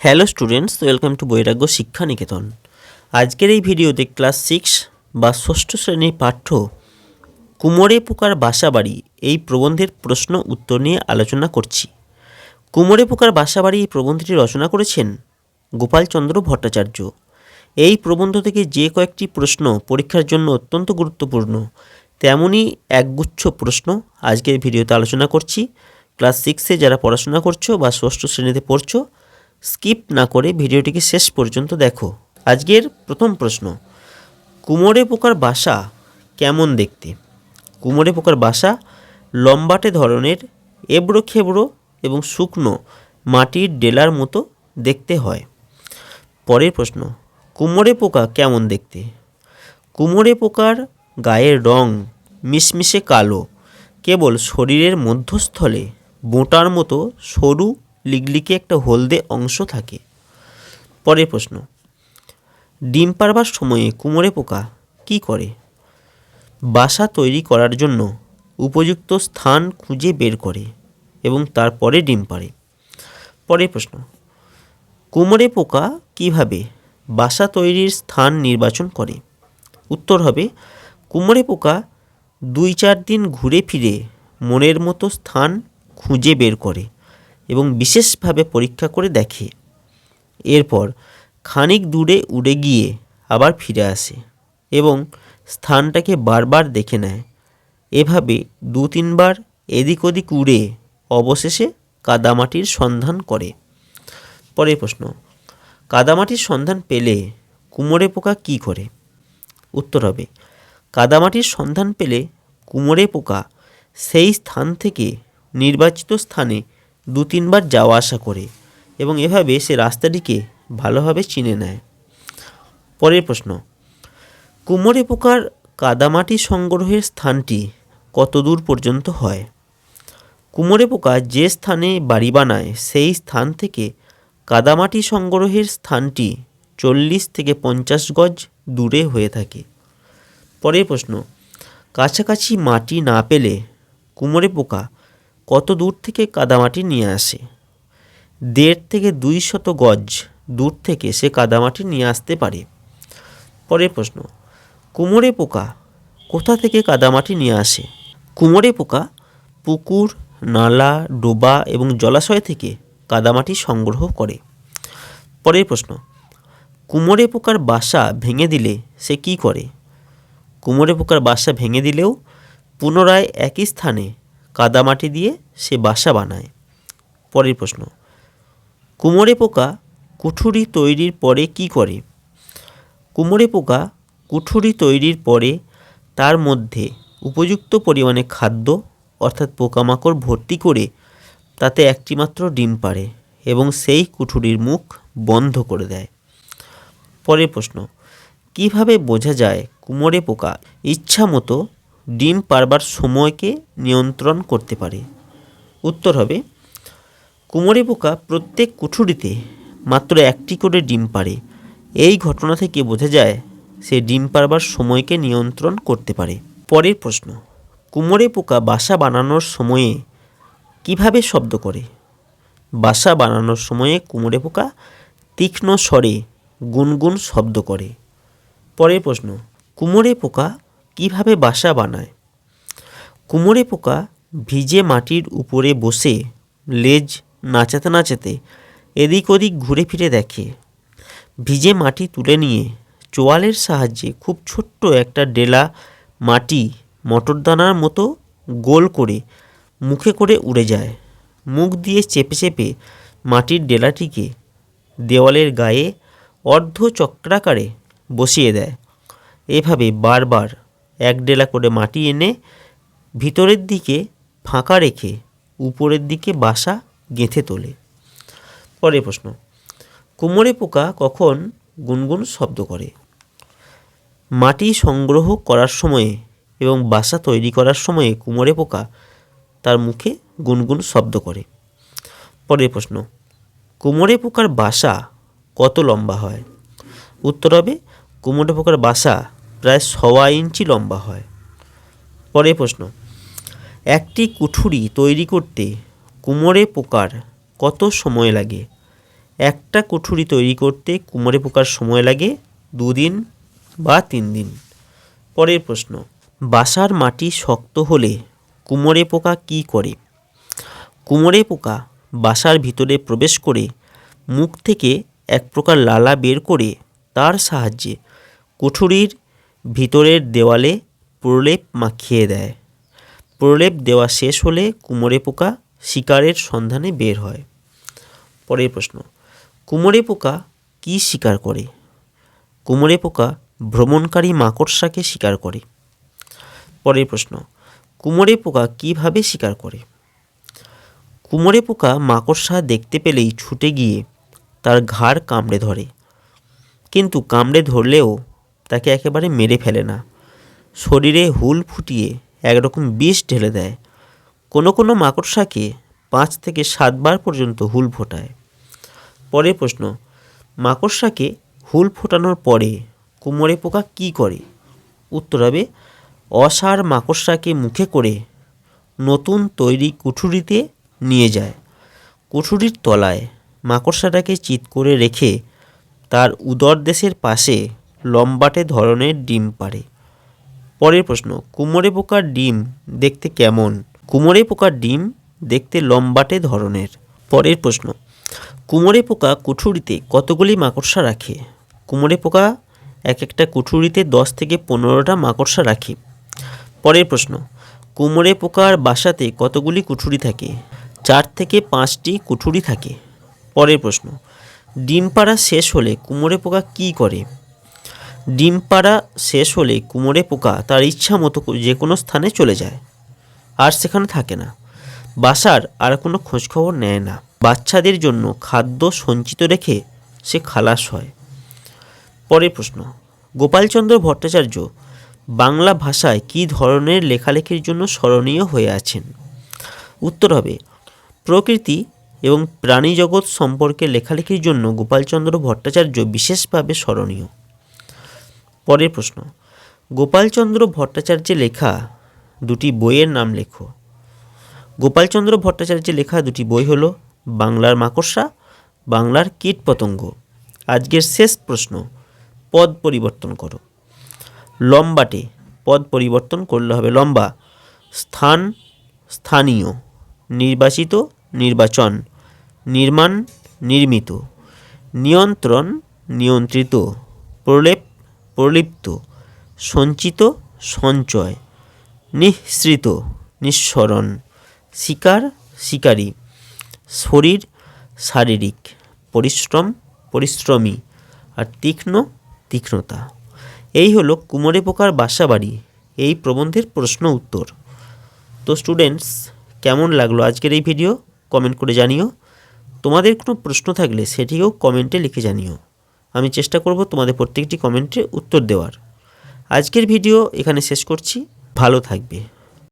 Hello students welcome to বৈরাগ্য শিক্ষা নিকেতন আজকের এই ভিডিওতে ক্লাস সিক্স বা ষষ্ঠ শ্রেণির পাঠ্য কুমোরে পোকার বাসা বাড়ি এই প্রবন্ধের প্রশ্ন উত্তর নিয়ে আলোচনা করছি। কুমোরে পোকার বাসা বাড়ি এই প্রবন্ধটি রচনা করেছেন গোপালচন্দ্র ভট্টাচার্য। এই প্রবন্ধ থেকে যে কয়েকটি প্রশ্ন পরীক্ষার জন্য অত্যন্ত গুরুত্বপূর্ণ, তেমনই একগুচ্ছ প্রশ্ন আজকের ভিডিওতে আলোচনা করছি। ক্লাস সিক্সে যারা পড়াশোনা করছ বা ষষ্ঠ শ্রেণীতে পড়ছো স্কিপ না করে ভিডিওটিকে শেষ পর্যন্ত দেখো। আজকের প্রথম প্রশ্ন, কুমোরে পোকার বাসা কেমন দেখতে? কুমোরে পোকার বাসা লম্বাটে ধরনের এবড়ো খেবড়ো এবং শুকনো মাটির ডেলার মতো দেখতে হয়। পরের প্রশ্ন, কুমোরে পোকা কেমন দেখতে? কুমোরে পোকার গায়ের রং মিশমিশে কালো, কেবল শরীরের মধ্যস্থলে বোঁটার মতো সরু লিগলিকে একটা হলদে অংশ থাকে। পরের প্রশ্ন, ডিম পারবার সময়ে কুমোরে পোকা কি করে? বাসা তৈরি করার জন্য উপযুক্ত স্থান খুঁজে বের করে এবং তারপরে ডিম পারে পরের প্রশ্ন, কুমোরে পোকা কীভাবে বাসা তৈরির স্থান নির্বাচন করে? উত্তর হবে, কুমোরে পোকা দুই চার দিন ঘুরে ফিরে মনের মতো স্থান খুঁজে বের করে। এবং বিশেষভাবে পরীক্ষা করে দেখে। এরপর খানিক দূরে উড়ে গিয়ে আবার ফিরে আসে এবং স্থানটাকে বারবার দেখে নেয়। এভাবে দু তিনবার এদিক ওদিক উড়ে অবশেষে কাদামাটির সন্ধান করে। পরের প্রশ্ন, কাদামাটির সন্ধান পেলে কুমোরে পোকা কি করে? উত্তর হবে, কাদামাটির সন্ধান পেলে কুমোরে পোকা সেই স্থান থেকে নির্বাচিত স্থানে দু তিনবার যাওয়া আসা করে এবং এভাবে সে রাস্তাটিকে ভালোভাবে চিনে নেয়। পরের প্রশ্ন, কুমোরে পোকার কাদামাটি সংগ্রহের স্থানটি কত দূর পর্যন্ত হয়? কুমোরে পোকা যে স্থানে বাড়ি বানায়, সেই স্থান থেকে কাদামাটি সংগ্রহের স্থানটি চল্লিশ থেকে পঞ্চাশ গজ দূরে হয়ে থাকে। পরের প্রশ্ন, কাছাকাছি মাটি না পেলে কুমোরে পোকা কত দূর থেকে কাদামাটি নিয়ে আসে? দেড় থেকে দুই শত গজ দূর থেকে সে কাদামাটি নিয়ে আসতে পারে। পরের প্রশ্ন, কুমোরে পোকা কোথা থেকে কাদামাটি নিয়ে আসে? কুমোরে পোকা পুকুর, নালা, ডোবা এবং জলাশয় থেকে কাদামাটি সংগ্রহ করে। পরের প্রশ্ন, কুমোরে পোকার বাসা ভেঙে দিলে সে কি করে? কুমোরে পোকার বাসা ভেঙে দিলেও পুনরায় একই স্থানে কাদামাটি দিয়ে সে বাসা বানায়। পরের প্রশ্ন, কুমোরে পোকা কুঠুরি তৈরির পরে কি করে? কুমোরে পোকা কুঠুরি তৈরির পরে তার মধ্যে উপযুক্ত পরিমাণে খাদ্য, অর্থাৎ পোকামাকড় ভর্তি করে তাতে একটিমাত্র ডিম পাড়ে এবং সেই কুঠুরির মুখ বন্ধ করে দেয়। পরের প্রশ্ন, কীভাবে বোঝা যায় কুমোরে পোকা ইচ্ছা মতো ডিম পারবার সময়কে নিয়ন্ত্রণ করতে পারে। উত্তর হবে, কুমোরে পোকা প্রত্যেক কুঠুরিতে মাত্র একটি করে ডিম পারে এই ঘটনা থেকে বোঝা যায়, সে ডিম পারবার সময়কে নিয়ন্ত্রণ করতে পারে। পরের প্রশ্ন, কুমোরে পোকা বাসা বানানোর সময়ে কীভাবে শব্দ করে? বাসা বানানোর সময়ে কুমোরে পোকা তীক্ষ্ণ স্বরে গুনগুন শব্দ করে। পরের প্রশ্ন, কুমোরে পোকা কীভাবে বাসা বানায়? কুমোরে পোকা ভিজে মাটির উপরে বসে লেজ নাচাতে নাচাতে এদিক ওদিক ঘুরে ফিরে দেখে। ভিজে মাটি তুলে নিয়ে চোয়ালের সাহায্যে খুব ছোট্ট একটা ডেলা মাটি মটরদানার মতো গোল করে মুখে করে উড়ে যায়। মুখ দিয়ে চেপে চেপে মাটির ডেলাটিকে দেওয়ালের গায়ে অর্ধ চক্রাকারে বসিয়ে দেয়। এভাবে বারবার এক ডেলা করে মাটি এনে ভিতরের দিকে ফাঁকা রেখে উপরের দিকে বাসা গেঁথে তোলে। পরের প্রশ্ন, কুমোরে পোকা কখন গুনগুন শব্দ করে? মাটি সংগ্রহ করার সময়ে এবং বাসা তৈরি করার সময়ে কুমোরে পোকা তার মুখে গুনগুন শব্দ করে। পরের প্রশ্ন, কুমোরে পোকার বাসা কত লম্বা হয়? উত্তর হবে, কুমোরে পোকার বাসা প্রায় সওয়া ইঞ্চি লম্বা হয়। পরের প্রশ্ন, একটি কুঠুরি তৈরি করতে কুমোরে পোকার কত সময় লাগে? একটা কুঠুরি তৈরি করতে কুমোরে পোকার সময় লাগে দুদিন বা তিন দিন? পরের প্রশ্ন, বাসার মাটি শক্ত হলে কুমোরে পোকা কী করে? কুমোরে পোকা বাসার ভিতরে প্রবেশ করে মুখ থেকে এক প্রকার লালা বের করে তার সাহায্যে কুঠুরির ভিতরের দেওয়ালে প্রলেপ মাখিয়ে দেয়। প্রলেপ দেওয়া শেষ হলে কুমোরে পোকা শিকারের সন্ধানে বের হয়। পরের প্রশ্ন, কুমোরে পোকা কী শিকার করে? কুমোরে পোকা ভ্রমণকারী মাকড়সাকে শিকার করে। পরের প্রশ্ন, কুমোরে পোকা কীভাবে শিকার করে? কুমোরে পোকা মাকড়সা দেখতে পেলেই ছুটে গিয়ে তার ঘাড় কামড়ে ধরে। কিন্তু কামড়ে ধরলেও তাকে একেবারে মেরে ফেলে না। শরীরে হুল ফুটিয়ে একরকম বিষ ঢেলে দেয়। কোনো কোনো মাকড়সাকে পাঁচ থেকে সাতবার পর্যন্ত হুল ফোটায়। পরের প্রশ্ন, মাকড়সাকে হুল ফোটানোর পরে কুমোরে পোকা কী করে? উত্তর হবে, অসার মাকড়সাকে মুখে করে নতুন তৈরি কুঠুরিতে নিয়ে যায়। কুঠুরির তলায় মাকড়সাটাকে চিৎ করে রেখে তার উদর দেশের পাশে লম্বাটে ধরনের ডিম পাড়ে। পরের প্রশ্ন, কুমোরে পোকার ডিম দেখতে কেমন? কুমোরে পোকার ডিম দেখতে লম্বাটে ধরনের। পরের প্রশ্ন, কুমোরে পোকা কুঠুরিতে কতগুলি মাকড়সা রাখে? কুমোরে পোকা এক একটা কুঠুরিতে দশ থেকে পনেরোটা মাকড়সা রাখে। পরের প্রশ্ন, কুমোরে পোকার বাসাতে কতগুলি কুঠুরি থাকে? চার থেকে পাঁচটি কুঠুরি থাকে। পরের প্রশ্ন, ডিম পাড়া শেষ হলে কুমোরে পোকা কী করে? ডিম পাড়া শেষ হলে কুমোরে পোকা তার ইচ্ছা মতো যে কোনো স্থানে চলে যায়। আর সেখানে থাকে না। বাসার আর কোনো খোঁজখবর নেয় না। বাচ্চাদের জন্য খাদ্য সঞ্চিত রেখে সে খালাস হয়। পরের প্রশ্ন, গোপালচন্দ্র ভট্টাচার্য বাংলা ভাষায় কী ধরনের লেখালেখির জন্য স্মরণীয় হয়ে আছেন? উত্তর হবে, প্রকৃতি এবং প্রাণী জগৎ সম্পর্কে লেখালেখির জন্য গোপালচন্দ্র ভট্টাচার্য বিশেষভাবে স্মরণীয়। পরের প্রশ্ন। গোপালচন্দ্র ভট্টাচার্যের লেখা দুটি বইয়ের নাম লেখো। গোপালচন্দ্র ভট্টাচার্যের লেখা দুটি বই হলো বাংলার মাকড়সা, বাংলার কীটপতঙ্গ আজকের শেষ প্রশ্ন, পদ পরিবর্তন করো। লম্বাটে পদ পরিবর্তন করলে হবে লম্বা। স্থান স্থানীয়, নির্বাচিত, নির্বাচন। নির্মাণ নির্মিত। নিয়ন্ত্রণ নিয়ন্ত্রিত। প্রলেপ প্রলিপ্ত, সঞ্চিত, সঞ্চয়, নিঃসৃত নিঃসরণ শিকার, শিকারী, শরীর, শারীরিক, পরিশ্রম, পরিশ্রমী আর তীক্ষ্ণ, তীক্ষ্ণতা। এই হলো কুমোরে পোকার বাসা বাড়ি। এই প্রবন্ধের প্রশ্ন উত্তর। তো স্টুডেন্টস কেমন লাগল আজকের এই ভিডিও কমেন্ট করে জানিও। তোমাদের কোনো প্রশ্ন থাকলে সেটিও কমেন্টে লিখে জানিও। আমি চেষ্টা করব তোমাদের প্রত্যেকটি কমেন্টে উত্তর দেওয়ার। আজকের ভিডিও এখানে শেষ করছি। ভালো থাকবে।